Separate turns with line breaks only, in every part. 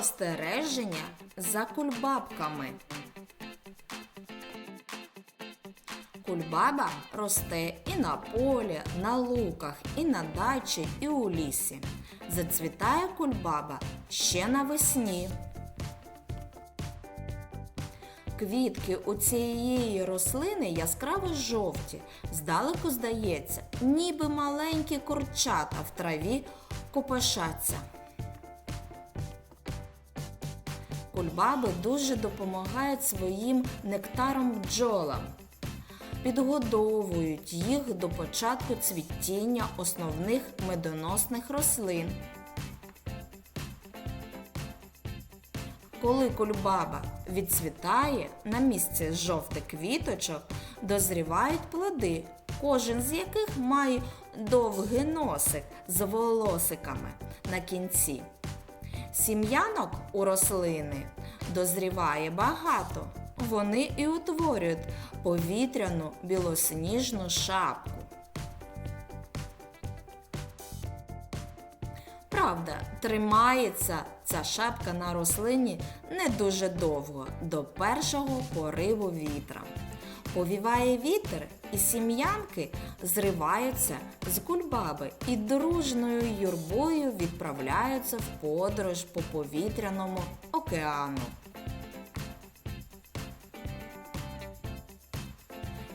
Спостереження за кульбабками. Кульбаба росте і на полі, на луках, і на дачі, і у лісі. Зацвітає кульбаба ще навесні. Квітки у цієї рослини яскраво жовті. Здалеку здається, ніби маленькі курчата в траві копошаться. Кульбаби дуже допомагають своїм нектаром бджолам. Підгодовують їх до початку цвітіння основних медоносних рослин. Коли кульбаба відцвітає, на місці жовтих квіточок дозрівають плоди, кожен з яких має довгий носик з волосиками на кінці. Сім'янок у рослини дозріває багато. Вони і утворюють повітряну білосніжну шапку. Правда, тримається ця шапка на рослині не дуже довго, до першого пориву вітра. Повіває вітер, і сім'янки зриваються з кульбаби і дружною юрбою відправляються в подорож по повітряному океану.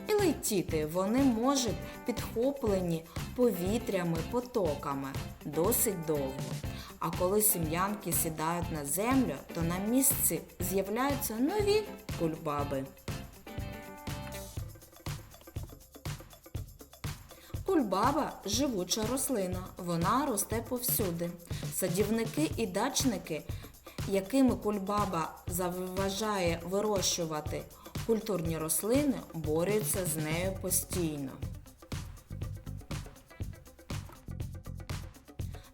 І летіти вони можуть підхоплені повітрями потоками досить довго. А коли сім'янки сідають на землю, то на місці з'являються нові кульбаби. Кульбаба живуча рослина, вона росте повсюди. Садівники і дачники, якими кульбаба заважає вирощувати культурні рослини, борються з нею постійно.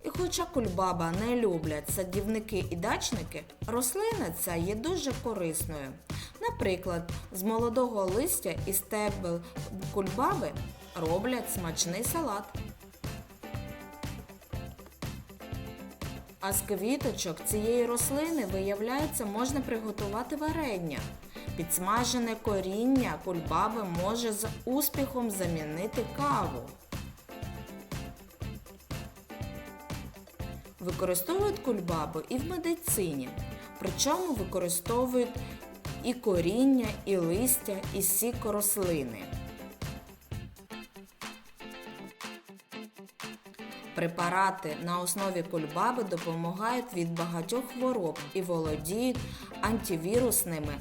І хоча кульбаба не люблять садівники і дачники, рослина ця є дуже корисною. Наприклад, з молодого листя і стебел кульбаби роблять смачний салат. А з квіточок цієї рослини, виявляється, можна приготувати варення. Підсмажене коріння кульбаби може з успіхом замінити каву. Використовують кульбабу і в медицині. Причому використовують і коріння, і листя, і сік рослини. Препарати на основі кульбаби допомагають від багатьох хвороб і володіють антивірусними,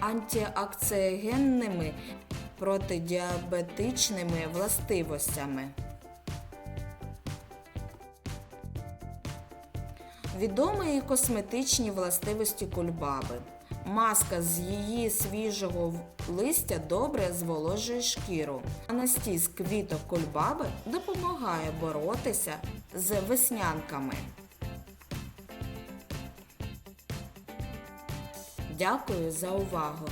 антиакціогенними, протидіабетичними властивостями. Відомі і косметичні властивості кульбаби. Маска з її свіжого листя добре зволожує шкіру. А настій з квіток кульбаби допомагає боротися з веснянками. Дякую за увагу!